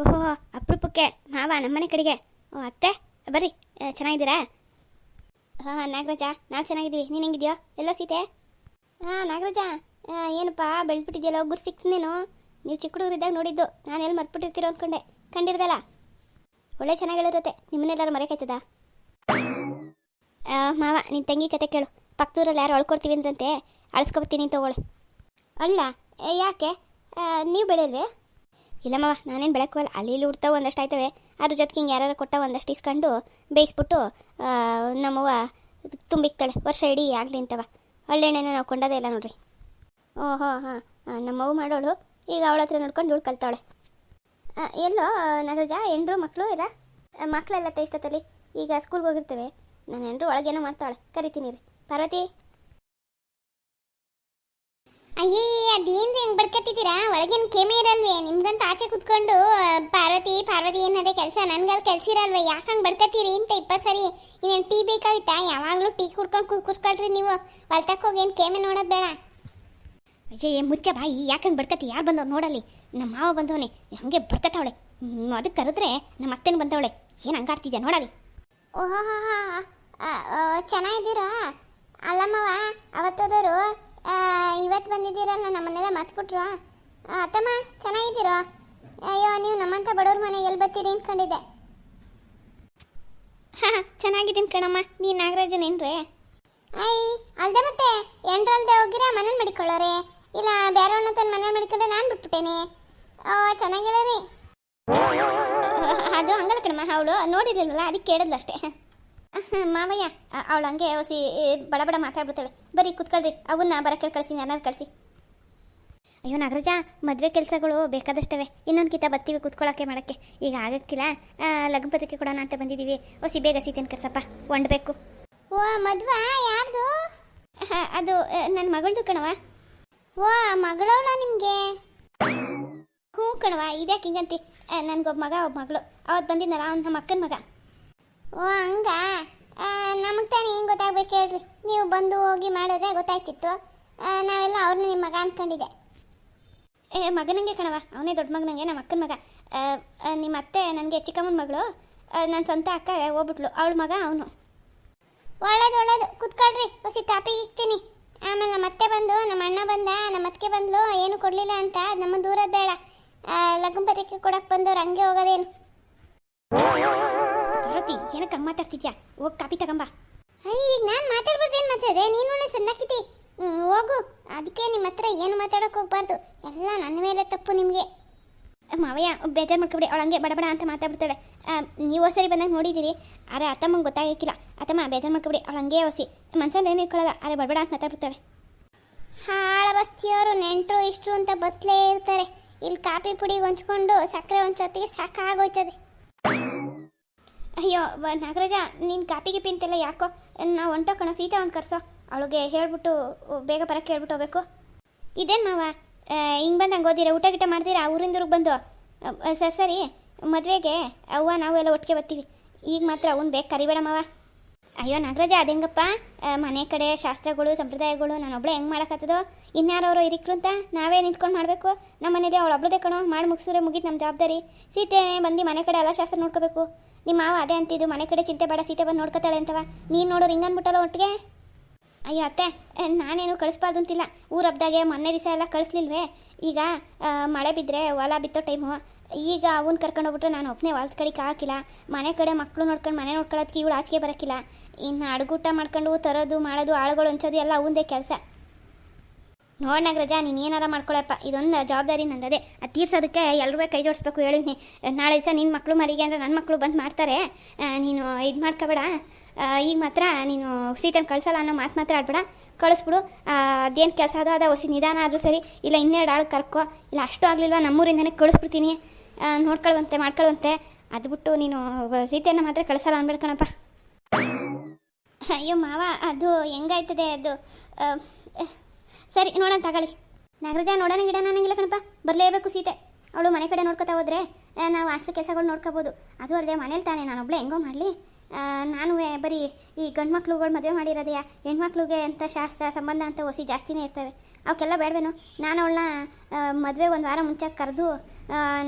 ಓಹೋ, ಅಪರೂಪಕ್ಕೆ ಮಾವ ನಮ್ಮನೆ ಕಡೆಗೆ? ಓ, ಅತ್ತೆ, ಬರ್ರಿ. ಚೆನ್ನಾಗಿದ್ದೀರಾ? ಹಾಂ ನಾಗರಾಜ, ನಾವು ಚೆನ್ನಾಗಿದ್ದೀವಿ. ನೀನು ಹೆಂಗಿದ್ಯೋ? ಎಲ್ಲೋ ಸೀತೆ? ಹಾಂ, ನಾಗರಾಜ ಏನಪ್ಪ, ಬೆಳೆದ್ಬಿಟ್ಟಿದ್ಯಲ್ಲ ಗುರು ಸಿಕ್ತನೇನು ನೀವು ಚಿಕ್ಕ ಹುಡುಗರಿದ್ದಾಗ ನೋಡಿದ್ದು, ನಾನು ಎಲ್ಲಿ ಮರ್ತ್ಬಿಟ್ಟಿರ್ತೀರೋ ಅಂದ್ಕೊಂಡೆ ಕಂಡಿರ್ದಲ್ಲ? ಒಳ್ಳೆ ಚೆನ್ನಾಗಿರುತ್ತೆ ನಿಮ್ಮನ್ನೆಲ್ಲರೂ ಮರೆಕಾಯ್ತದ? ಮಾವ ನಿನ್ನ ತಂಗಿ ಕತೆ ಕೇಳು. ಪಕ್ಕದೂರಲ್ಲಿ ಯಾರು ಅಳ್ಕೊಡ್ತೀವಿ ಅಂದ್ರಂತೆ, ಅಳಿಸ್ಕೊಬತ್ತೀನಿ ತಗೊಳ್ಳಿ ಅಲ್ಲ ಯಾಕೆ? ನೀವು ಬೆಳೆಯಲ್ವೇ? ಇಲ್ಲ ಮಾವ, ನಾನೇನು ಬೆಳಕೋಲ್ಲ ಅಲ್ಲಿ ಇಲ್ಲಿ ಉಡ್ತಾವೆ ಒಂದಷ್ಟು ಆಯ್ತವೆ. ಅದ್ರ ಜೊತೆಗೆ ಹಿಂಗೆ ಯಾರು ಕೊಟ್ಟ ಒಂದಷ್ಟು ಇಸ್ಕೊಂಡು ಬೇಯಿಸ್ಬಿಟ್ಟು ನಮ್ಮವ್ವ ತುಂಬಿಕ್ತಾಳೆ. ವರ್ಷ ಇಡೀ ಆಗಲಿ ಅಂತವ. ಒಳ್ಳೆಣ್ಣೆನ ನಾವು ಕೊಂಡದೇ ಇಲ್ಲ ನೋಡ್ರಿ. ಓಹೋ, ಹಾಂ. ನಮ್ಮವ್ವ ಮಾಡೋಳು. ಈಗ ಅವಳ ಹತ್ರ ನೋಡ್ಕೊಂಡು ಇವಳು ಕಲ್ತಾವಳೆ. ಎಲ್ಲೋ, ನಗರಜ, ಹೆಂಡ್ರು ಮಕ್ಕಳು ಇಲ್ಲ? ಮಕ್ಕಳೆಲ್ಲ ಇಷ್ಟೊತ್ತಲ್ಲಿ. ಈಗ ಸ್ಕೂಲ್ಗೆ ಹೋಗಿರ್ತೇವೆ. ನನ್ನ ಹೆಂಡ್ರು ಒಳಗೇನೋ ಮಾಡ್ತಾಳೆ ಕರಿತೀನಿ ರೀ. ಪಾರ್ವತಿ ಅಯ್ಯೇ, ಅದೇನ್ರಿ ಹೆಂಗೆ ಬಡ್ಕತ್ತಿದ್ದೀರಾ? ಒಳಗಿನ ಕೆಮೆ ಇರಲ್ವೇ ನಿಮ್ಗಂತ ಆಚೆ ಕುತ್ಕೊಂಡು ಪಾರ್ವತಿ ಪಾರ್ವತಿ ಏನದೇ ಕೆಲಸ? ನನ್ಗಲ್ಲಿ ಕೆಲಸ ಇರಲ್ವೇ ಯಾಕೆ ಹಂಗೆ ಬಡ್ಕತ್ತೀರಿ ಅಂತ ಇಪ್ಪತ್ತು ಸರಿ. ಇನ್ನೇನು ಟೀ ಬೇಕಾಗಿತ್ತಾ ಯಾವಾಗಲೂ ಟೀ ಕುಡ್ಕೊಂಡು ಕೂರ್ಸ್ಕೊಳ್ರಿ ನೀವು. ಹೊಲ್ತಕ್ಕೆ ಹೋಗಿ ಏನು ಕೆಮೆ ನೋಡೋದು ಬೇಡ. ಅಯ್ಯೇ, ಮುಚ್ಚ ಬಾಯಿ, ಯಾಕೆ ಹಂಗೆ ಬಡ್ಕತ್ತಿ? ಯಾರು ಬಂದವ್ ನೋಡಲ್ಲಿ? ನಮ್ಮ ಮಾವ ಬಂದವನೆ, ಹಂಗೆ ಬಡ್ಕತ್ತಾವಳೆ. ಅದಕ್ಕೆ ಕರೆದ್ರೆ ನಮ್ಮ ಅತ್ತೆನ ಬಂದವಳೆ. ಏನು ಹಂಗಾಡ್ತಿದ್ಯಾ ನೋಡಲಿ ಓಹೋ ಚೆನ್ನಾಗಿದ್ದೀರಾ? ಅಲ್ಲಮ್ಮವ ಅವತ್ತೋದವರು ಇವತ್ತು ಬಂದಿದ್ದೀರಲ್ಲ ನಮ್ಮನ್ನೆಲ್ಲ ಮರ್ತ್ಬಿಟ್ರು. ಅತ್ತಮ್ಮ, ಚೆನ್ನಾಗಿದ್ದೀರೋ? ಅಯ್ಯೋ, ನೀವು ನಮ್ಮಂಥ ಬಡವ್ರ ಮನೆಗೆ ಎಲ್ಲಿ ಬರ್ತೀರಿ ಅಂದ್ಕೊಂಡಿದ್ದೆ ಹಾಂ ಚೆನ್ನಾಗಿದ್ದೀನಿ ಕಣಮ್ಮ. ನೀ ನಾಗರಾಜನೇನ್ರಿ ಅಯ್ಯ ಅಲ್ದೆ ಮತ್ತೆ? ಎಂಟ್ರಲ್ದೆ ಹೋಗಿರ? ಮನೇಲಿ ಮಡಿಕೊಳ್ಳೋರಿ? ಇಲ್ಲ, ಬೇರೆ ತನ್ನ ಮನೇಲಿ ಮಡಿಕೊಂಡ್ರೆ ನಾನು ಬಿಟ್ಬಿಟ್ಟೇನೆ. ಓ, ಚೆನ್ನಾಗಿಲ್ಲ ಅದು ಹಂಗಲ್ಲ ಕಣಮ್ಮ, ಅವಳು. ನೋಡಿರ್ಲಿಲ್ವಲ್ಲ, ಅದಕ್ಕೆ ಕೇಳಿದ್ಲು ಅಷ್ಟೇ. ಮಾವಯ್ಯ ಅವಳು ಹಂಗೆ ಹೊಸಿ ಬಡ ಬಡ ಮಾತಾಡ್ಬಿಡ್ತಾಳೆ. ಬರೀ ಕುತ್ಕೊಳ್ರಿ ಅವನ್ನ ಬರಕ್ಕೆ ಕಳಿಸಿ ಯಾರು ಕಳಿಸಿ. ಅಯ್ಯೋ ನಾಗರಾಜ ಮದುವೆ ಕೆಲಸಗಳು ಬೇಕಾದಷ್ಟವೆ. ಇನ್ನೊಂದು ಕಿತ ಬತ್ತೀವಿ ಕುತ್ಕೊಳ್ಳೋಕ್ಕೆ ಮಾಡೋಕ್ಕೆ. ಈಗ ಆಗಕ್ಕಿಲ್ಲ. ಲಗ್ನ ಪತ್ರಿಕೆ ಕೊಡೋಣ ಅಂತ ಬಂದಿದ್ದೀವಿ ಹೊಸಿ ಬೇಗ ಸೀತೇನು ಕರ್ಸಪ್ಪ. ಒಂಡ್ಬೇಕು. ಓ ಮದ್ವಾ? ಯಾರ್ದು? ಅದು ನನ್ನ ಮಗಳದು ಕಣವ ಓ ಮಗಳವಳ ನಿಮಗೆ? ಹ್ಞೂ ಕಣವ ಇದ್ಯಾಕೆ ಹಿಂಗಂತಿ? ನನಗೊಬ್ಬ ಮಗ ಒಬ್ಬ ಮಗಳು. ಅವತ್ತು ಬಂದಿದ್ನಲ್ಲ ಅವ್ನ ನಮ್ಮ ಅಕ್ಕನ ಮಗ. ಓ ಹಂಗ? ನಮಗೆ ತಾನೇ ಹೆಂಗೆ ಗೊತ್ತಾಗ್ಬೇಕು ಹೇಳ್ರಿ. ನೀವು ಬಂದು ಹೋಗಿ ಮಾಡಿದ್ರೆ ಗೊತ್ತಾಯ್ತಿತ್ತು. ನಾವೆಲ್ಲ ಅವ್ರನ್ನ ನಿಮ್ಮ ಮಗ ಅಂದ್ಕೊಂಡಿದ್ದೆ ಏ ಮಗನಂಗೆ ಕಣವ ಅವನೇ ದೊಡ್ಡ ಮಗನಂಗೆ ನಮ್ಮ ಅಕ್ಕನ ಮಗ. ನಿಮ್ಮ ಅತ್ತೆ ನನಗೆ ಚಿಕ್ಕಮ್ಮನ ಮಗಳು. ನನ್ನ ಸ್ವಂತ ಅಕ್ಕ ಹೋಗ್ಬಿಟ್ಲು. ಅವಳ ಮಗ ಅವನು. ಒಳ್ಳೇದು ಒಳ್ಳೇದು. ಕುತ್ಕೊಳ್ರಿ. ಹೊಸಿ ಕಾಪಿ ಇಕ್ತೀನಿ. ಆಮೇಲೆ ನಮ್ಮ ಅತ್ತೆ ಬಂದು ನಮ್ಮ ಅಣ್ಣ ಬಂದ ನಮ್ಮ ಅತ್ತಿಗೆ ಬಂದ್ಲು. ಏನು ಕೊಡಲಿಲ್ಲ ಅಂತ ನಮ್ಮ ದೂರದ ಬೇಡ. ಪತ್ರಿಕೆ ಕೊಡಕ್ಕೆ ಬಂದವ್ರು ಹಂಗೆ ಹೋಗೋದೇನು? ಪಾರ್ವತಿ ಏನಕ್ಕೆ ಹಂಗೆ ಮಾತಾಡ್ತಿದ್ಯಾ? ಹೋಗಿ ಕಾಪಿ ತಗೊಂಬಾ. ಈಗ ನಾನು ಮಾತಾಡ್ಬಾರ್ದೇನು ಮಾತಾಡಿದೆ? ನೀನು ಸಣ್ಣಕ್ಕಿತಿ ಹೋಗು. ಅದಕ್ಕೆ ನಿಮ್ಮ ಹತ್ರ ಏನು ಮಾತಾಡೋಕೆ ಹೋಗ್ಬಾರ್ದು. ಎಲ್ಲ ನನ್ನ ಮೇಲೆ ತಪ್ಪು ನಿಮಗೆ. ಮಾವಯ್ಯ ಬೇಜಾರು ಮಾಡ್ಕೊಬಿಡಿ. ಅವಳು ಹಂಗೆ ಬಡಬಡ ಅಂತ ಮಾತಾಡ್ಬಿಡ್ತಾಳೆ. ನೀವು ಸರಿ ಬಂದಾಗ ನೋಡಿದ್ದೀರಿ ಅರೆ ಅತ್ತಮ್ಮಂಗೆ ಗೊತ್ತಾಗಿಕ್ಕಿಲ್ಲ. ಅತ್ತಮ್ಮ, ಬೇಜಾರು ಮಾಡ್ಕೊಬಿಡಿ. ಅವಳು ಹಂಗೆ ಹೊಸಿ ಮನ್ಸಲ್ಲಿ ಏನು ಇಟ್ಕೊಳ್ಳಲ್ಲ ಅರೆ ಬಡಬಡ ಅಂತ ಮಾತಾಡ್ಬಿಡ್ತಾಳೆ. ಹಾಳ ಬಸ್ತಿಯವರು ನೆಂಟರು, ಇಷ್ಟರು ಅಂತ ಬತ್ತಲೇ ಇರ್ತಾರೆ. ಇಲ್ಲಿ ಕಾಫಿ ಪುಡಿ ಹೊಂಚ್ಕೊಂಡು ಸಕ್ಕರೆ ಹೊಂಚೊತ್ತಿಗೆ ಸಾಕಾಗೋಯ್ತದೆ. ಅಯ್ಯೋ ನಾಗರಾಜ, ನೀನು ಕಾಪಿ ಗಿಪಿ ಅಂತೆಲ್ಲ ಯಾಕೋ? ನಾವು ಹೊಂಟೋ ಕಣ, ಸೀತಾ ಒಂದು ಕರ್ಸೋ. ಅವಳಿಗೆ ಹೇಳ್ಬಿಟ್ಟು ಬೇಗ ಬರೋಕ್ಕೆ ಹೇಳ್ಬಿಟ್ಟು ಹೋಗ್ಬೇಕು. ಇದೇನು ಮಾವ? ಹಿಂಗೆ ಬಂದು ಹಂಗೆ ಓದಿರ, ಊಟ ಗಿಟ ಮಾಡ್ತೀರಾ ಊರಿಂದ ಊರಿಗೆ ಬಂದು? ಸರ್, ಸರಿ. ಮದುವೆಗೆ ಅವ್ವ, ನಾವು ಎಲ್ಲ ಒಟ್ಟಿಗೆ ಬರ್ತೀವಿ. ಈಗ ಮಾತ್ರ ಅವ್ನು ಬೇಗ ಕರಿಬೇಡ ಮಾವ. ಅಯ್ಯೋ, ನಾಗರಾಜ ಅದು ಹೆಂಗಪ್ಪ ಮನೆ ಕಡೆ ಶಾಸ್ತ್ರಗಳು, ಸಂಪ್ರದಾಯಗಳು ನಾನು ಒಬ್ಳೆ ಹೆಂಗೆ ಮಾಡೋಕ್ಕತ್ತದೋ ಇನ್ಯಾರವರು ಇರಿಕ್ರು ಅಂತ? ನಾವೇ ನಿಂತ್ಕೊಂಡು ಮಾಡಬೇಕು. ನಮ್ಮ ಮನೇಲಿ ಅವಳು ಒಬ್ಳದೇ ಕಣೋ, ಮಾಡಿ ಮುಗಿಸಿದ್ರೆ ಮುಗಿದು ನಮ್ಮ ಜವಾಬ್ದಾರಿ. ಸೀತೆ ಬಂದು ಮನೆ ಕಡೆ ಎಲ್ಲ ಶಾಸ್ತ್ರ ನೋಡ್ಕೋಬೇಕು. ನಿಮ್ಮ ಮಾವ ಅದೇ ಅಂತಿದ್ರು, ಮನೆ ಕಡೆ ಚಿಂತೆ ಬೇಡ, ಸೀತೆ ಬಂದು ನೋಡ್ಕೊತಾಳೆ ಅಂತವ. ನೀನು ನೋಡೋರು ಹಿಂಗೆ ಅಂದ್ಬಿಟ್ಟಲ್ಲ ಒಟ್ಟಿಗೆ? ಅಯ್ಯೋ ಅತ್ತೆ ನಾನೇನು ಕಳಿಸ್ಬಾರ್ದು ಅಂತಿಲ್ಲ. ಊರ ಹಬ್ದಾಗೆ ಮೊನ್ನೆ ದಿವಸ ಎಲ್ಲ ಕಳಿಸ್ಲಿಲ್ವೇ? ಈಗ ಮಳೆ ಬಿದ್ದರೆ ಹೊಲ ಬಿತ್ತೋ ಟೈಮು. ಈಗ ಅವನ್ನ ಕರ್ಕೊಂಡು ಹೋಗ್ಬಿಟ್ರೆ ನಾನು ಒಬ್ಬನೇ ಹೊಲದ ಕಡೆಗೆ ಹಾಕಿಲ್ಲ. ಮನೆ ಕಡೆ ಮಕ್ಕಳು ನೋಡ್ಕೊಂಡು ಮನೆ ನೋಡ್ಕೊಳ್ಳೋದಕ್ಕೆ ಇವಳು ಆಚೆಗೆ ಬರೋಕ್ಕಿಲ್ಲ ಇನ್ನು ಅಡುಗೂಟ ಮಾಡ್ಕೊಂಡು ತರೋದು, ಮಾಡೋದು, ಆಳುಗಳು ಹಂಚೋದು ಎಲ್ಲ ಅವಂದೇ ಕೆಲಸ. ನೋಡ್ ನಾಗರಾಜ, ನೀನು ಏನಾರ ಮಾಡ್ಕೊಳಪ್ಪ. ಇದೊಂದು ಜವಾಬ್ದಾರಿ ನಂದದೆ. ಅದು ತೀರ್ಸೋದಕ್ಕೆ ಎಲ್ಲರೂ ಕೈ ಜೋಡಿಸ್ಬೇಕು ಹೇಳಿನಿ ನಾಳೆ ದಿವಸ ನಿನ್ನ ಮಕ್ಕಳು ಮರಿಗೆ ಅಂದರೆ ನನ್ನ ಮಕ್ಕಳು ಬಂದು ಮಾಡ್ತಾರೆ. ನೀನು ಇದು ಮಾಡ್ಕೋಬೇಡ. ಈಗ ಮಾತ್ರ ನೀನು ಸೀತನ ಕಳ್ಸಲ್ಲ ಅನ್ನೋ ಮಾತು ಮಾತ್ರ ಆಡ್ಬೇಡ. ಕಳಿಸ್ಬಿಡು. ಅದೇನು ಕೆಲಸ ಅದು ಅದ ಹೊಸಿ ನಿಧಾನ ಆದರೂ ಸರಿ. ಇಲ್ಲ ಇನ್ನೆರಡು ಆಳು ಕರ್ಕೋ. ಇಲ್ಲ ಅಷ್ಟು ಆಗಲಿಲ್ವ ನಮ್ಮೂರಿಂದನೇ ಕಳಿಸ್ಬಿಡ್ತೀನಿ. ನೋಡ್ಕೊಳ್ಳುವಂತೆ ಮಾಡ್ಕೊಳ್ಳುವಂತೆ ಅದು ಬಿಟ್ಟು ನೀನು ಸೀತೆಯನ್ನು ಮಾತ್ರ ಕಳಿಸಲ್ಲ ಅನ್ಬೇಡ ಕಣಪ್ಪ. ಅಯ್ಯೋ ಮಾವ, ಅದು ಹೆಂಗಾಯ್ತದೆ ಅದು? ಸರಿ, ನೋಡೋಣ ತಗೊಳ್ಳಿ. ನಾಗರಾಜ, ನೋಡೋಣ ಗಿಡ ನನಗಿಲ್ಲ ಕಣಪ್ಪ. ಬರಲೇಬೇಕು ಸೀತೆ. ಅವಳು ಮನೆ ಕಡೆ ನೋಡ್ಕೊತಾ ಹೋದ್ರೆ ನಾವು ಅಷ್ಟು ಕೆಲಸಗಳು ನೋಡ್ಕೋಬೋದು. ಅದು ಅಲ್ಲದೆ ಮನೇಲಿ ತಾನೇ ನಾನೊಬ್ಳೆ ಹೆಂಗೋ ಮಾಡಲಿ. ನಾನು ಬರೀ ಈ ಗಂಡು ಮಕ್ಳುಗಳು ಮದುವೆ ಮಾಡಿರೋದೆಯ ಹೆಣ್ಮಕ್ಳಿಗೆ ಅಂತ ಶಾಸ್ತ್ರ, ಸಂಬಂಧ ಅಂತ ಹೊಸಿ ಜಾಸ್ತಿನೇ ಇರ್ತವೆ. ಅವಕ್ಕೆಲ್ಲ ಬೇಡವೇನು. ನಾನು ಅವಳನ್ನ ಮದುವೆ ಒಂದು ವಾರ ಮುಂಚೆ ಕರೆದು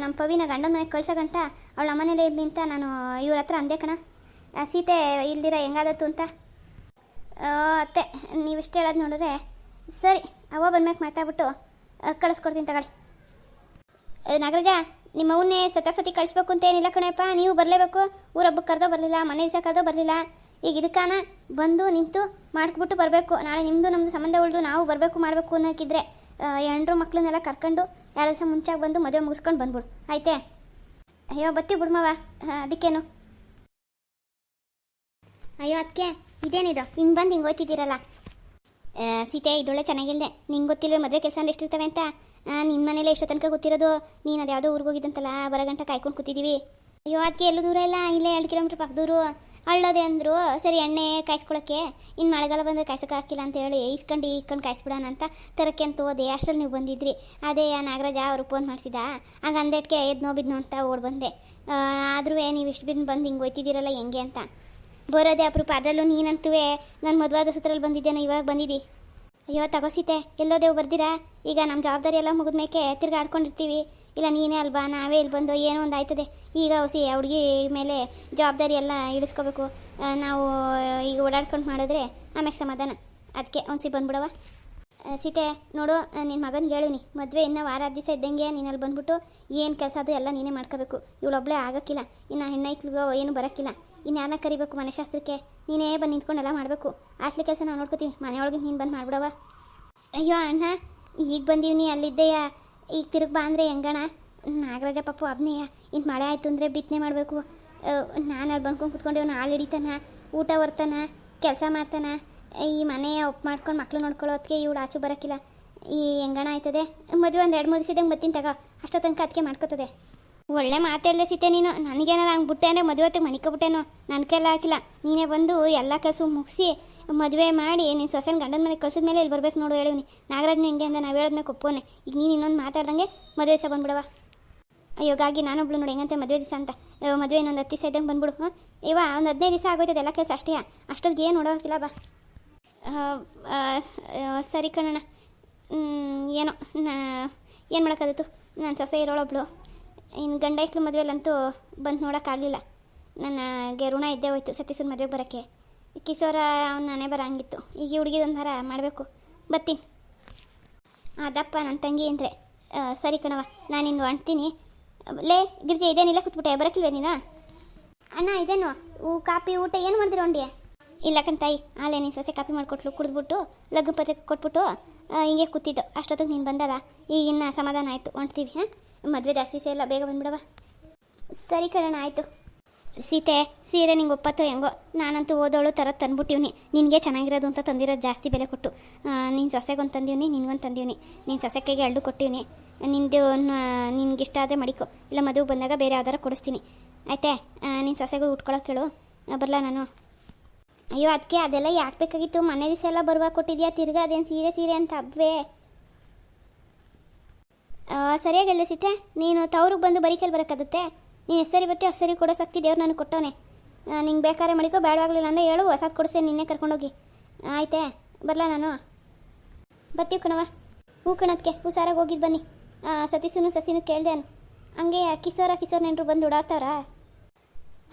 ನಮ್ಮ ಪವಿನ ಗಂಡನ ಮನೆಗೆ ಕಳ್ಸೋ ಗಂಟ, ಅವಳ ನಮ್ಮನೇಲೇ ಇರಲಿ ಅಂತ ನಾನು ಇವ್ರ ಹತ್ರ ಅಂದೆ ಕಣ. ಸೀತೆ ಇಲ್ದಿರ ಹೆಂಗಾದತ್ತು ಅಂತ? ಅತ್ತೆ ಅತ್ತೆ ನೀವಿಷ್ಟು ಹೇಳೋದು ನೋಡಿದ್ರೆ ಸರಿ ಅವ ಬಂದ್ಮೇಲೆ ಮಾತಾಡ್ಬಿಟ್ಟು ಕಳಿಸ್ಕೊಡ್ತೀನಿ ತಗೊಳ್ಳಿ. ನಾಗರಾಜ, ನಿಮ್ಮ ಅವನ್ನೇ ಸತಿ ಕಳಿಸ್ಬೇಕು ಅಂತ ಏನಿಲ್ಲ ಕಣಪ್ಪ. ನೀವು ಬರಲೇಬೇಕು. ಊರೊಬ್ಬಕ್ಕೆ ಕರೆದೋ ಬರಲಿಲ್ಲ, ಮನೆ ದಿವಸ ಕರೆದೋ ಬರಲಿಲ್ಲ. ಈಗ ಇದಕ್ಕಾನ ಬಂದು ನಿಂತು ಮಾಡ್ಕೊಬಿಟ್ಟು ಬರಬೇಕು. ನಾಳೆ ನಿಮ್ಮದು ನಮ್ಮದು ಸಂಬಂಧ ಉಳ್ದು ನಾವು ಬರಬೇಕು, ಮಾಡಬೇಕು ಅನ್ನೋಕ್ಕಿದ್ರೆ ಹೆಂಡ್ರು ಮಕ್ಕಳನ್ನೆಲ್ಲ ಕರ್ಕೊಂಡು ಎರಡು ದಿವಸ ಮುಂಚಾಗಿ ಬಂದು ಮದುವೆ ಮುಗಿಸ್ಕೊಂಡು ಬಂದ್ಬಿಡು. ಆಯ್ತೆ? ಅಯ್ಯೋ, ಬತ್ತಿ ಬಿಡ್ಮವ ಅದಕ್ಕೇನು? ಅಯ್ಯೋ ಅದಕ್ಕೆ ಇದೇನಿದು? ಹಿಂಗೆ ಬಂದು ಹಿಂಗೆ ಓದ್ತಿದ್ದೀರಲ್ಲ ಸೀತೆ, ಇದೊಳ್ಳೆ ಚೆನ್ನಾಗಿಲ್ದೆ. ನಿಂಗೆ ಗೊತ್ತಿಲ್ವೇ ಮದುವೆ ಕೆಲಸ ಅಂದ್ರೆ ಎಷ್ಟಿರ್ತವೆ ಅಂತ? ನಿಮ್ಮ ಮನೇಲೆ ಎಷ್ಟೋ ತನಕ ಗೊತ್ತಿರೋದು. ನೀನು ಅದು ಯಾವುದೋ ಊರಿಗೆ ಹೋಗಿದ್ದಂತಲ್ಲ ಬರೋ ಗಂಟ ಕಾಯ್ಕೊಂಡು ಕೂತಿದ್ದೀವಿ ಅಯ್ಯೋ ಅದಕ್ಕೆ ಎಲ್ಲೂ ದೂರ ಇಲ್ಲ? ಇಲ್ಲೇ ಎರಡು ಕಿಲೋಮೀಟ್ರ್ ಪಕ್ಕದೂರು ಅಳ್ಳೋದೆ ಅಂದರು, ಸರಿ, ಎಣ್ಣೆ ಕಾಯಿಸ್ಕೊಳಕ್ಕೆ. ಇನ್ನು ಮಳೆಗಾಲ ಬಂದರೆ ಕಾಯ್ಸೋಕೆ ಹಾಕಿಲ್ಲ ಅಂತ ಹೇಳಿ ಇಸ್ಕೊಂಡು ಇಕ್ಕೊಂಡು ಕಾಯಿಸ್ಬಿಡೋಣ ಅಂತ ತರಕ್ಕೆ ಅಂತ ಹೋದೆ. ಅಷ್ಟರಲ್ಲಿ ನೀವು ಬಂದಿದ್ರಿ. ಅದೇ ನಾಗರಾಜ ಅವರು ಫೋನ್ ಮಾಡಿಸಿದ. ಆಗ ಅಂದೇಟ್ಗೆ ಎದ್ನೋ ಬಿದ್ದು ಅಂತ ಓಡ್ ಬಂದೆ. ಆದರೂ ನೀವು ಇಷ್ಟು ಬಿದ್ದು ಬಂದು ಹಿಂಗೆ ಹೋಯ್ತಿದ್ದೀರಲ್ಲ ಹೆಂಗೆ ಅಂತ. ಬರೋದೇ ಅಪರೂಪ. ಅದರಲ್ಲೂ ನೀನಂತೂ ನನ್ನ ಮದುವಾದ ಸೂತ್ರಲ್ಲಿ ಬಂದಿದ್ದೇನೋ ಇವಾಗ ಬಂದಿದ್ದಿ ಅಯ್ಯೋ ತಗೋಸಿತೆ ಎಲ್ಲೋದೇವು ಬರ್ದಿರಾ? ಈಗ ನಮ್ಮ ಜವಾಬ್ದಾರಿ ಎಲ್ಲ ಮುಗಿದ್ಮೇಕೆ ತಿರ್ಗಿ ಆಡ್ಕೊಂಡಿರ್ತೀವಿ. ಇಲ್ಲ ನೀನೇ ಅಲ್ವಾ ನಾವೇ ಇಲ್ಲಿ ಬಂದು ಏನೋ ಒಂದು ಆಯ್ತದೆ. ಈಗ ಹೊಸಿ ಹುಡುಗಿ ಮೇಲೆ ಜವಾಬ್ದಾರಿ ಎಲ್ಲ ಇಳಿಸ್ಕೋಬೇಕು. ನಾವು ಈಗ ಓಡಾಡ್ಕೊಂಡು ಮಾಡಿದ್ರೆ ಆಮೇಲೆ ಸಮಾಧಾನ. ಅದಕ್ಕೆ ಒಂದ್ಸಿ ಆ, ಸೀತೆ, ನೋಡು ನಿನ್ನ ಮಗನಿಗೆ ಹೇಳಿನಿ. ಮದುವೆ ಇನ್ನೂ ವಾರ ದಿವಸ ಇದ್ದಂಗೆ ನೀನು ಅಲ್ಲಿ ಬಂದ್ಬಿಟ್ಟು ಏನು ಕೆಲಸ ಅದು ಎಲ್ಲ ನೀನೇ ಮಾಡ್ಕೋಬೇಕು. ಇವಳೊಬ್ಳೆ ಆಗೋಕ್ಕಿಲ್ಲ. ಇನ್ನು ಹೆಣ್ಣೈಕ್ಲಿಗೋ ಏನು ಬರೋಕ್ಕಿಲ್ಲ. ಇನ್ನು ಯಾರನ್ನ ಕರಿಬೇಕು ಮನೆಶಾಸ್ತ್ರಕ್ಕೆ? ನೀನೇ ಬಂದು ನಿಂತ್ಕೊಂಡೆಲ್ಲ ಮಾಡಬೇಕು. ಆಸ್ಲಿ ಕೆಲಸ ನಾವು ನೋಡ್ಕೋತೀವಿ. ಮನೆಯೊಳಗೆ ನೀನು ಬಂದು ಮಾಡ್ಬಿಡವ ಅಯ್ಯೋ, ಅಣ್ಣ, ಈಗ ಬಂದೀವಿ ಅಲ್ಲಿದ್ದೆಯ? ಈಗ ತಿರುಗಿ ಬಾ ಅಂದರೆ ಹೆಂಗಣ? ನಾಗರಾಜ ಪಪ್ಪು ಅಬ್ನೇಯ ಇನ್ನು ಮಳೆ ಆಯಿತು ಅಂದರೆ ಬಿತ್ತನೆ ಮಾಡಬೇಕು. ನಾನು ಅಲ್ಲಿ ಬಂದ್ಕೊಂಡು ಕುತ್ಕೊಂಡು ಹಾಲು ಹಿಡಿತಾನ? ಊಟ ಹೊರ್ತಾನ ಕೆಲಸ ಮಾಡ್ತಾನ? ಈ ಮನೆ ಒಪ್ಪು ಮಾಡ್ಕೊಂಡು ಮಕ್ಳು ನೋಡ್ಕೊಳ್ಳೋದಕ್ಕೆ ಇವಳು ಆಚೆ ಬರೋಕ್ಕಿಲ್ಲ. ಈ ಹೆಂಗಣ ಆಯ್ತದೆ? ಮದುವೆ ಒಂದು ಎರಡು ಮೂರು ದಿವಸದಂಗೆ ಬರ್ತೀನಿ ತಗೋ. ಅಷ್ಟೋ ತನಕ ಅದಕ್ಕೆ ಮಾಡ್ಕೋತದೆ. ಒಳ್ಳೆ ಮಾತಾಡಲೇ ಸೀತೆ ನೀನು. ನನಗೇನಾರ ಹಂಗೆ ಬಿಟ್ಟೆ ಅಂದರೆ ಮದುವೆ ಹೊತ್ತಿಗೆ ಮನಿಕೊಬಿಟ್ಟೇನೋ ನನ್ನ ಕೈಲ ಹಾಕಿಲ್ಲ. ನೀನೇ ಬಂದು ಎಲ್ಲ ಕೆಲಸ ಮುಗಿಸಿ ಮದುವೆ ಮಾಡಿ ನೀನು ಸೊಸೆನ ಗಂಡನ ಮನೆಗೆ ಕಳ್ಸಿದ ಮೇಲೆ ಇಲ್ಲಿ ಬರ್ಬೇಕು ನೋಡು ಹೇಳಿವ್ನಿ ನಾಗರಾಜ್ನು ಹೆಂಗೆ ಅಂದ, ನಾವು ಹೇಳೋದ್ಮೇಲೆ ಒಪ್ಪೋನೆ ಈಗ ನೀನು ಇನ್ನೊಂದು ಮಾತಾಡ್ದಂಗೆ ಮದುವೆ ಸಹ ಬಂದ್ಬಿಡವ ಅಯ್ಯೋಗಾಗಿ ನಾನೊಬ್ಳು ನೋಡಿ ಹೆಂಗಂತೆ ಮದುವೆ ದಿವಸ ಅಂತ. ಮದುವೆ ಇನ್ನೊಂದು ಹತ್ತು ದಿವಸ ಇದ್ದಂಗೆ ಬಂದ್ಬಿಡು ಇವ ಒಂದು ಹದಿನೈದು ದಿವಸ ಆಗೋಯ್ತದೆ, ಎಲ್ಲ ಕೆಲಸ ಅಷ್ಟೇ ಅಷ್ಟೊತ್ತಿಗೆ ಏನು ನೋಡೋಕಿಲ್ಲ ಬಾ. ಸರಿ ಕಣಣ್ಣ ಏನೋ, ನಾ, ಏನು ಮಾಡೋಕ್ಕಾದಿತ್ತು ನಾನು ಸೊಸೆ ಇರೋಳೊಬ್ಳು. ಇನ್ನು ಗಂಡ ಇಟ್ಲು ಮದುವೆಲಂತೂ ಬಂದು ನೋಡೋಕ್ಕಾಗಲಿಲ್ಲ. ನನಗೆ ಋಣ ಇದ್ದೇ ಹೋಯ್ತು ಸತೀಸನ ಮದುವೆಗೆ ಬರೋಕ್ಕೆ. ಕಿಶೋರ ಅವ್ನು ನಾನೇ ಬರೋಂಗಿತ್ತು. ಈಗ ಹುಡುಗಿದೊಂಥರ ಮಾಡಬೇಕು. ಬರ್ತೀನಿ ಅದಪ್ಪ ನನ್ನ ತಂಗಿ ಅಂದರೆ. ಸರಿ ಕಣವ ನಾನು ಇನ್ನು ಹೊಂಟ್ತೀನಿ ಲೇ, ಗಿರ್ಜೆ, ಇದೇನಿಲ್ಲ, ಕೂತ್ಬಿಟ್ಟೆ. ಬರೋಕ್ಕಿಲ್ವೇ ನೀನಾ? ಅಣ್ಣ, ಇದೇನು? ಊ, ಕಾಪಿ, ಊಟ ಏನು ಮಾಡಿದ್ರು ಒಂಡಿ ಇಲ್ಲ ಕಣ್ ತಾಯಿ, ಆಲೇ ನೀನು ಸೊಸೆ ಕಾಪಿ ಮಾಡಿಕೊಟ್ಲು, ಕುಡಿದ್ಬಿಟ್ಟು ಲಘು ಕೊಟ್ಬಿಟ್ಟು ಹಿಂಗೆ ಕೂತಿದ್ದು. ಅಷ್ಟೊತ್ತಿಗೆ ನೀನು ಬಂದಲ್ಲ ಈಗಿನ್ನ ಸಮಾಧಾನ ಆಯಿತು, ಹೊಂಟ್ತೀವಿ, ಹಾಂ? ಮದುವೆ ಜಾಸ್ತಿ ಸೇ ಇಲ್ಲ, ಬೇಗ ಬಂದ್ಬಿಡವ ಸರಿ ಕಣಣ್ಣ, ಆಯಿತು. ಸೀತೆ, ಸೀರೆ ನಿಂಗೆ ಒಪ್ಪತ್ತೋ ಹೆಂಗೋ? ನಾನಂತೂ ಓದೋಳು ಥರ ತಂದ್ಬಿಟ್ಟಿವ್ನಿ. ನಿನಗೆ ಚೆನ್ನಾಗಿರೋದು ಅಂತ ತಂದಿರೋದು ಜಾಸ್ತಿ ಬೆಲೆ ಕೊಟ್ಟು. ನೀನು ಸೊಸೆಗೊಂದು ತಂದೀವ್ನಿ, ನಿನ್ಗೊಂದು ತಂದೀವ್ನಿ. ನಿನ್ನ ಸೊಸೆಕೆಗೆ ಎರಡು ಕೊಟ್ಟಿವ್ನಿ. ನಿಂದು ನಿನ್ಗೆ ಇಷ್ಟ ಆದರೆ ಮಡಿಕೋ. ಇಲ್ಲ ಮದುವೆ ಬಂದಾಗ ಬೇರೆ ಯಾವ್ದಾರು ಕೊಡಿಸ್ತೀನಿ. ಆಯ್ತೆ? ನಿನ್ನ ಸೊಸೆಗೂ ಉಟ್ಕೊಳಕ್ಕೆ ಹೇಳು ಬರಲ್ಲ ನಾನು? ಅಯ್ಯೋ ಅದಕ್ಕೆ ಅದೆಲ್ಲ ಯಾಕೆ ಬೇಕಾಗಿತ್ತು? ಮನೆ ದಿವಸ ಎಲ್ಲ ಬರುವಾಗ ಕೊಟ್ಟಿದ್ಯಾ? ತಿರ್ಗಾ ಅದೇನು ಸೀರೆ ಸೀರೆ ಅಂತ ಹಬ್ಬವೇ ಸರಿಯಾಗಿಲ್ಲ ಸೀತೆ ನೀನು ತವ್ರಿಗೆ ಬಂದು ಬರೀಕಲ್ಲಿ ಬರೋಕ್ಕಾಗುತ್ತೆ ನೀನು ಹೆಸರಿ ಸರಿ ಬತ್ತಿ ಹೊಸರಿ ಸರಿ ಕೊಡೋ ಸಕ್ತಿ ದೇವ್ರು ನಾನು ಕೊಟ್ಟವನೆ. ನಿಂಗೆ ಬೇಕಾದ್ರೆ ಮಡಿಕೋ ಬೇಡವಾಗಲಿಲ್ಲ ಅಂದರೆ ಹೇಳು, ಹೊಸದು ಕೊಡಿಸೆ ನಿನ್ನೆ ಕರ್ಕೊಂಡೋಗಿ. ಆಯ್ತೆ, ಬರಲಾ ನಾನು? ಬತ್ತೀವಿ ಕಣವ ಹೂ ಕಣದ್ಕೆ ಹುಷಾರಾಗಿ ಹೋಗಿದ್ದು ಬನ್ನಿ. ಸತೀಸನು ಸಸಿನೂ ಕೇಳ್ದೆ ನಾನು ಹಂಗೆ ಕಿಸೋರ ಕಿಸೋರ್ ನೆಂಟರು ಬಂದು ಓಡಾಡ್ತಾವ್ರಾ?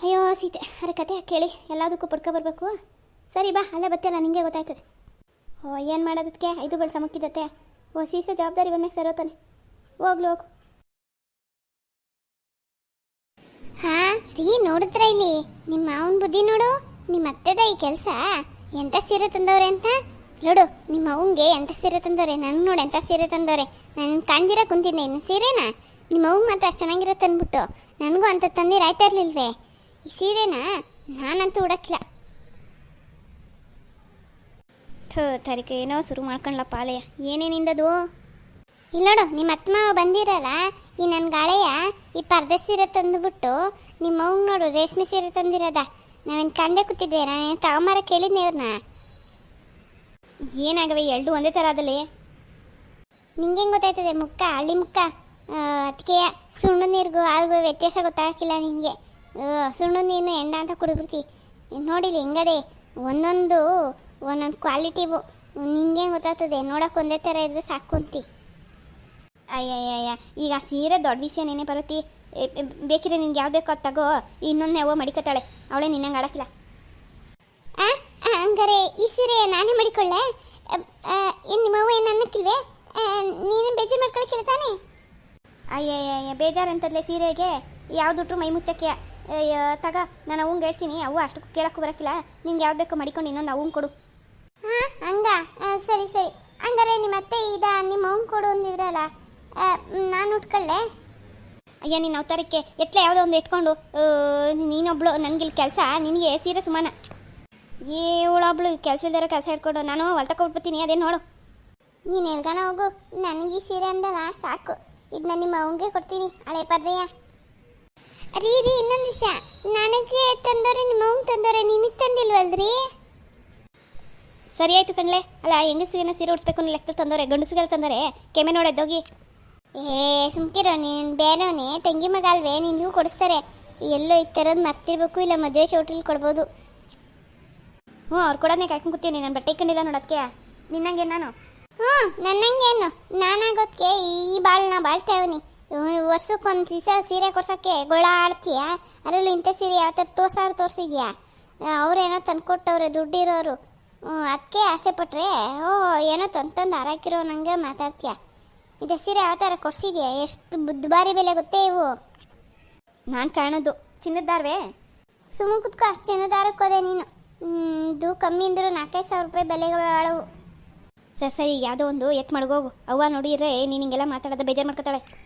ಅಯ್ಯೋ, ಸೀತೆ, ಅರೆ ಕತೆ ಕೇಳಿ, ಎಲ್ಲದಕ್ಕೂ ಪಡ್ಕೊ ಬರಬೇಕು. ಸರಿ, ಬಾ, ಅಲ್ಲೇ ಬತ್ತಲ್ಲ ನಿಂಗೆ ಗೊತ್ತಾಯ್ತದೆ. ಓ, ಏನು ಮಾಡೋದಕ್ಕೆ? ಐದು ಬಳ ಸಮಕ್ಕಿದ್ದತ್ತೆ. ಓ, ಸೀಸೆ ಜವಾಬ್ದಾರಿ ಬಂದಾಗ ಸರೋತಾನೆ ಹೋಗ್ಲು, ಹೋಗು. ಹಾ, ರೀ, ನೋಡಿದ್ರ ಇಲ್ಲಿ? ನಿಮ್ಮ ಮಾವನ ಬುದ್ಧಿ ನೋಡು, ನಿಮ್ಮ ಅತ್ತೆದ ಈ ಕೆಲಸ ಎಂತ ಸೀರೆ ತಂದವ್ರೆ ಅಂತ? ನೋಡು, ನಿಮ್ಮ ಅವಂಗೆ ಎಂತ ಸೀರೆ ತಂದವ್ರೆ? ನನ್ಗೆ ನೋಡಿ ಎಂತ ಸೀರೆ ತಂದವ್ರೆ? ನಾನು ಕಾಣ್ದಿರ ಕುಂತಿದ್ದೆ ಇನ್ನು ಸೀರೆನಾ? ನಿಮ್ಮ ಅವಂಗೆ ಮಾತ್ರ ಅಷ್ಟು ಚೆನ್ನಾಗಿರತ್ತೆ ಅಂದ್ಬಿಟ್ಟು, ನನಗೂ ಅಂತ ತಂದಿರ ಆಯ್ತಾ ಇರ್ಲಿಲ್ವೇ? ಈ ಸೀರೆನ? ನಾನಂತೂ ಉಡಕ್ಕಿಲ್ಲ. ಥೋ, ತರಿಕೆ ಏನೋ ಶುರು ಮಾಡ್ಕೊಂಡ್ಲ ಪಾಲೆಯ. ಏನೇನಿಂದದು? ಇಲ್ಲ ನೋಡು, ನಿಮ್ಮ ಅತ್ಮ ಬಂದಿರಲ್ಲ, ಈ ನನ್ನ ಗಾಳೆಯ, ಈ ಪರ್ದೆ ಸೀರೆ ತಂದುಬಿಟ್ಟು ನಿಮ್ಮ ಅವ್ಗೆ ನೋಡು, ರೇಷ್ಮೆ ಸೀರೆ ತಂದಿರೋದ. ನಾವೇನು ಕಂಡೆ ಕೂತಿದ್ದೆ ನಾನೇನು ತಗೊಂಬಾರ ಕೇಳಿದ್ನೆ ಇವ್ರನ್ನ ಏನಾಗವೆ ಎರಡು ಒಂದೇ ಥರ ಅದಲ್ಲಿ ನಿಂಗೆ ಗೊತ್ತಾಯ್ತದೆ, ಮುಕ್ಕ, ಹಳ್ಳಿ ಮುಕ್ಕ ಅದಕ್ಕೆ ಸುಣ್ಣ, ನೀರಿಗೂ ಆಲ್ಗೂ ವ್ಯತ್ಯಾಸ ಗೊತ್ತಾಗಿಲ್ಲ ನಿನಗೆ ಸುಣ್ಣು ನೀನು ಎಂಡ ಅಂತ ಕುಡಿದ್ಬಿಡ್ತಿ. ನೋಡಿಲಿ ಹಿಂಗದೆ, ಒಂದೊಂದು ಒಂದೊಂದು ಕ್ವಾಲಿಟಿವು ನಿಂಗೆ ಗೊತ್ತಾಗ್ತದೆ ನೋಡಕ್ಕೆ ಒಂದೇ ಥರ ಇದ್ರೆ ಸಾಕು ಅಂತಿ. ಅಯ್ಯಯ್ಯಯ್ಯ, ಈಗ ಸೀರೆ ದೊಡ್ಡ ವಿಷಯ ನೆನೆ ಬರುತ್ತಿ. ಬೇಕಿದ್ರೆ ನಿನ್ಗೆ ಯಾವ್ದು ಬೇಕೋ ಅದು ತಗೋ. ಇನ್ನೊಂದು ಯಾವ ಮಡಿಕತ್ತಾಳೆ ಅವಳೇ ನಿನ್ನಂಗೆ ಆಡಕ್ಕಿಲ್ಲ. ಹಂಗಾರೆ ಈ ಸೀರೆ ನಾನೇ ಮಡಿಕೊಳ್ಳೆ? ಏನು ನಿಮ್ಮವ್ವ ಏನು ಅನ್ನಕ್ಕಿಲ್ವೇ? ನೀನು ಬೇಜಾರು ಮಾಡ್ಕೊಳಕ್ಕಿಲ್ಲ ತಾನೇ? ಅಯ್ಯಯ್ಯಯ್ಯ ಬೇಜಾರಂತದ್ಲೆ ಸೀರೆಗೆ. ಯಾವ್ದುಟ್ರು ಮೈ ಮುಚ್ಚಕ್ಕೆ ತಗ ನಾನು ಅವಂಗೆ ಹೇಳ್ತೀನಿ ಅವು ಅಷ್ಟು ಕೇಳಕ್ಕೂ ಬರೋಕ್ಕಿಲ್ಲ. ನಿಂಗೆ ಯಾವ್ದು ಬೇಕು ಮಡಿಕೊಂಡು ಇನ್ನೊಂದು ಅವಂಗೆ ಕೊಡು. ಹಾಂ ಹಂಗ? ಸರಿ ಸರಿ. ಹಂಗಾರೆ ನಿಮ್ಮ ಅತ್ತೆ ಇದ ನಿಮ್ಮ ಅವ್ನ್ ಕೊಡು ಅಂದಿದ್ರಲ್ಲ ನಾನು ಉಟ್ಕೊಳ್ಳೆ? ಅಯ್ಯ ನೀನು ಅವತಾರಕ್ಕೆ ಎತ್ತಲೆ ಯಾವುದೋ ಒಂದು ಎತ್ಕೊಂಡು ನೀನೊಬ್ಳು ನನಗೆ ಇಲ್ಲಿ ಕೆಲಸ ನಿನಗೆ ಸೀರೆ ಸುಮಾನ. ಏಳೊಬ್ಳು ಕೆಲಸ ಇಲ್ದಿರೋ ಕೆಲಸ ಇಟ್ಕೊಂಡು ನಾನು ಹೊಲ್ತಾ ಕೊಟ್ಬಿಡ್ತೀನಿ ಅದೇ ನೋಡು. ನೀನು ಎಲ್ಗನ ಹೋಗು ನನಗೆ ಈ ಸೀರೆ ಅಂದಲ್ಲ ಸಾಕು. ಇದನ್ನ ನಿಮ್ಮ ಅವಂಗೆ ಕೊಡ್ತೀನಿ ಹಳೆ ಪರ್ದೆಯ. ರೀ ರೀ ಇನ್ನೊಂದು ದಿವಸ. ನನಗೆ ತಂದೋರೆ ನಿಮ್ಮ ಅವ್ನ್ ತಂದೋರೆ ನಿನಗೆ ತಂದಿಲ್ವಲ್ರಿ ಸರಿ ಆಯ್ತು ಕಣ್ಲೆ. ಅಲ್ಲ ಹೆಂಗಸಿಗೆನ ಸೀರೆ ಉಡ್ಸ್ಬೇಕು ಅನ್ನೋ ಲೆಕ್ಕ ತಂದವ್ರೆ ಗಂಡಸುಗಳು ತಂದರೆ ಕೆಮ್ಮೆ ನೋಡೋದೋಗಿ ಏ ಸುಮ್ಕಿರೋ ನೀನು ಬೇರೆವನೇ ತಂಗಿ ಮಗ ಅಲ್ವೇ ನಿನಗೂ ಕೊಡಿಸ್ತಾರೆ. ಎಲ್ಲೋ ಈ ಥರದ್ದು ಮರ್ತಿರ್ಬೇಕು ಇಲ್ಲ ಮದುವೆ ಚೌಟ್ರಿಲಿ ಕೊಡ್ಬೋದು. ಹ್ಞೂ ಅವ್ರು ಕೊಡೋದನ್ನೇ ಕಾಯ್ಕೊಂಡು ಕೂತೀನಿ ನಾನು ಬಟ್ಟೆ ಇಕ್ಕೊಂಡಿಲ್ಲ ನೋಡೋದಕ್ಕೆ ನಿನ್ನಂಗೆ ನಾನು? ಹ್ಞೂ ನನ್ನಂಗೇನು? ನಾನಾಗೋದಕ್ಕೆ ಈ ಬಾಳನ್ನ ಬಾಳ್ತೇವನಿ ವರ್ಷಕ್ಕೊಂದು ದಿವಸ ಸೀರೆ ಕೊಡ್ಸೋಕ್ಕೆ ಗೋಳ ಆಡ್ತೀಯ ಅದರಲ್ಲೂ ಇಂಥ ಸೀರೆ ಯಾವ ಥರ ತೋರ್ಸಾರು ತೋರಿಸಿದ್ಯಾ? ಅವರೇನೋ ತಂದುಕೊಟ್ಟವ್ರೆ, ದುಡ್ಡಿರೋರು. ಅದಕ್ಕೆ ಆಸೆ ಪಟ್ರೆ, ಓ, ಏನೋ ತಂದು ತಂದು ಹಾರಾಕಿರೋ ನಂಗೆ ಮಾತಾಡ್ತೀಯ. ಇದು ಸೀರೆ ಯಾವ ಥರ ಕೊಡ್ಸಿದ್ಯಾ? ಎಷ್ಟು ದುಬಾರಿ ಬೆಲೆ ಗೊತ್ತೇ ಇವು? ನಾನು ಕಾಣೋದು. ಚಿನ್ನದಾರ್ವೇ ಸುಮ್ಮ ಕುತ್ಕೋ ಚಿನ್ನದಾರಕ್ಕೆ ಹೋದೆ ನೀನು. ಇದು ಕಮ್ಮಿ ಅಂದರೂ ನಾಲ್ಕೈದು ಸಾವಿರ ರೂಪಾಯಿ ಬೆಲೆಗಳು ಆಳವು. ಸರಿ ಸರಿ, ಯಾವುದೋ ಒಂದು ಎತ್ ಮಡ್ಗೋಗು. ಅವ್ವ ನೋಡಿದ್ರೆ ನೀನು ಹಿಂಗೆಲ್ಲ ಮಾತಾಡೋದು ಬೇಜಾರು ಮಾಡ್ಕೊತಾಳೆ.